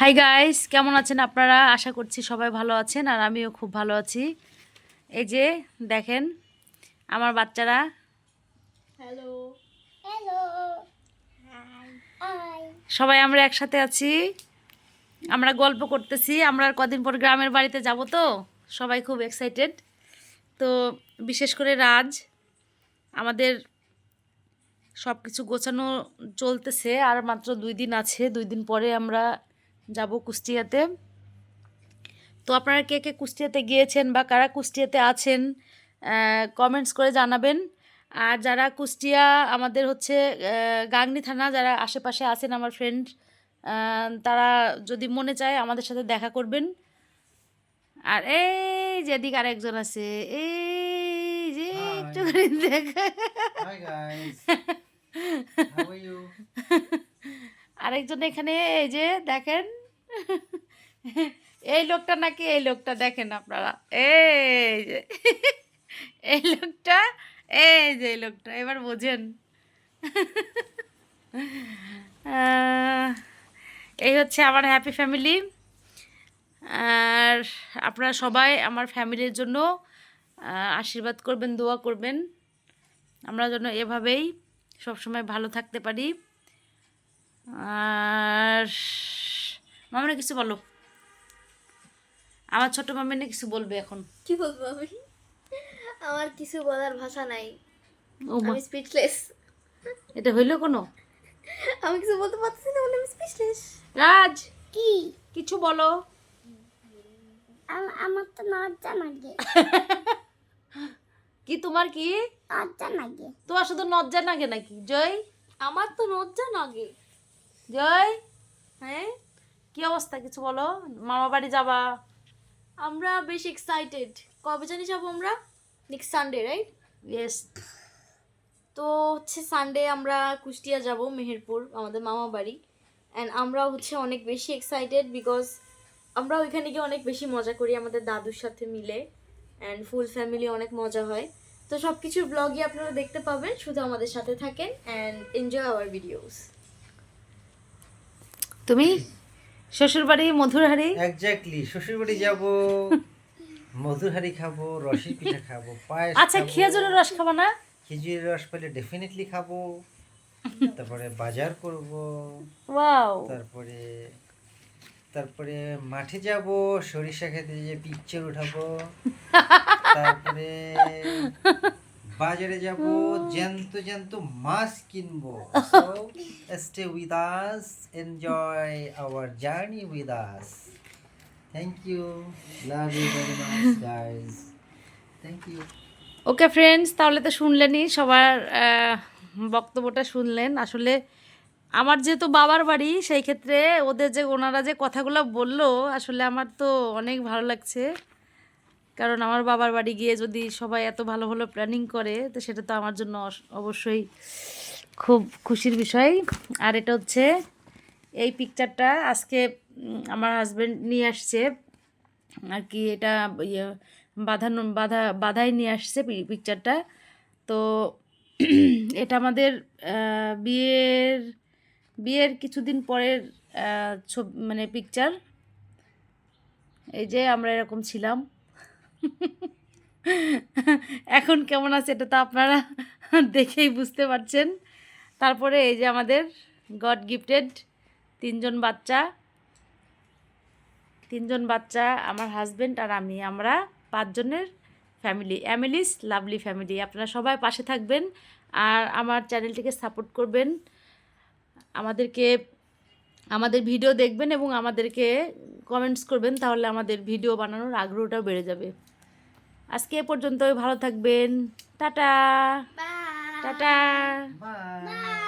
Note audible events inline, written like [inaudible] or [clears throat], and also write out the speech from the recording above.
Hi guys কেমন আছেন আপনারা? আশা করছি সবাই ভালো আছেন আর আমিও খুব ভালো আছি। এই যে দেখেন আমার বাচ্চারা। হ্যালো হ্যালো সবাই আমরা একসাথে আছি। আমরা গল্প করতেছি। আমরা আর কদিন পর গ্রামের বাড়িতে যাব তো। সবাই খুব এক্সাইটেড তো বিশেষ করে রাজ আমাদের সব কিছু গোছানো চলতেছে আর মাত্র দুই দিন আছে। দুই দিন পরে আমরা যাব কুষ্টিয়াতে। তো আপনারা কে কে কুষ্টিয়াতে গিয়েছেন বা কারা কুষ্টিয়াতে আছেন কমেন্টস করে জানাবেন। আর যারা কুষ্টিয়া আমাদের হচ্ছে গাংনী থানা যারা আশেপাশে আছেন আমার ফ্রেন্ড তারা যদি মনে চায় আমাদের সাথে দেখা করবেন। আর এই যে এদিকে আরেকজন আছে এই যে একটু করে দেখা? [laughs] আরেকজন এখানে এই যে দেখেন। এই লোকটা নাকি এই লোকটা দেখেন আপনারা। এই যে, এই লোকটা, এই যে এই লোকটা, এবার বোঝেন। এই হচ্ছে আমার হ্যাপি ফ্যামিলি আর আপনারা সবাই আমার ফ্যামিলির জন্য আশীর্বাদ করবেন, দোয়া করবেন। আমরা যেন এভাবেই সবসময় ভালো থাকতে পারি। আর মামনি কিছু বলো। আমার ছোট মামিনে কিছু বলবে এখন। কি বলব আমি আমার কিছু বলার ভাষা নাই। আমি স্পিচলেস এটা হইল কোনো? আমি কিছু বলতে পারতেছি না আমি স্পিচলেস রাজ! কি? কিছু বলো। আমার তো লজ্জা লাগে। কি তোমার কি? লজ্জা লাগে। তোমার শুধু নজ্জা নাগে নাকি? জয়। আমার তো লজ্জা লাগে। জয়। হ্যাঁ? কি অবস্থা কিছু বলো? মামা বাড়ি যাবা? আমরা বেশ এক্সাইটেড কবে জানি যাব আমরা? নেক্সট সানডে রাইট ইয়েস তো হচ্ছে সানডে আমরা কুষ্টিয়া যাব মেহেরপুর আমাদের মামা বাড়ি। অ্যান্ড আমরা হচ্ছে অনেক বেশি এক্সাইটেড বিকজ আমরা ওইখানে গিয়ে অনেক বেশি মজা করি আমাদের দাদুর সাথে মিলে। অ্যান্ড ফুল ফ্যামিলি অনেক মজা হয়। তো সব কিছুর ব্লগই আপনারা দেখতে পাবেন শুধু আমাদের সাথে থাকেন অ্যান্ড এনজয় আওয়ার ভিডিওস তুমি? শ্বশুর বাড়ি মধুরহারি Exactly. শ্বশুর বাড়ি যাব মধুরহারি খাব রসের পিঠা খাব পায়েস আচ্ছা খাব, খেয়াজুরের রস খাবা না? খেজুরের রস পেলে ডেফিনেটলি খাব। তারপরে বাজার করব। ওয়াও তারপরে তারপরে মাঠে যাব সরিষা খেতে যে পিকচার উঠাবো। তারপরে বাজারে যাব জ্যান্ত জ্যান্ত মাছ কিনবো। Stay with us enjoy our journey with us thank you love you very much guys thank you okay friends তাহলে তো শুনলেনই সবার বক্তব্যটা শুনলেন। আসলে আমার যেহেতু বাবার বাড়ি সেই ক্ষেত্রে ওদের যে ওনারা যে কথাগুলো বলল আসলে আমার তো অনেক ভালো লাগছে। কারণ আমার বাবার বাড়ি গিয়ে যদি সবাই এত ভালো ভালো প্ল্যানিং করে, তো সেটা তো আমার জন্য অবশ্যই খুব খুশির বিষয়। আর এটা হচ্ছে এই পিকচারটা আজকে আমার হাজব্যান্ড নিয়ে আসছে। আর কি এটা ইয়ে বাঁধানো, বাধা, বাধাই নিয়ে আসছে পিকচারটা তো [clears throat] এটা আমাদের বিয়ের বিয়ের কিছুদিন পরের ছবি মানে পিকচার এই যে আমরা এরকম ছিলাম। এখন কেমন আছে এটা তো আপনারা দেখেই বুঝতে পারছেন। তারপরে এই যে আমাদের গড গিফটেড তিনজন বাচ্চা। তিনজন বাচ্চা, আমার হাজব্যান্ড আর আমি। আমরা পাঁচজনের ফ্যামিলি অ্যামিলিস লাভলি ফ্যামিলি আপনারা সবাই পাশে থাকবেন আর আমার চ্যানেলটিকে সাপোর্ট করবেন। আমাদেরকে, আমাদের ভিডিও দেখবেন এবং আমাদেরকে কমেন্টস করবেন তাহলে আমাদের ভিডিও বানানোর আগ্রহটাও বেড়ে যাবে। আজকে এ পর্যন্ত ভালো থাকবেন। টাটা। টাটা। বাই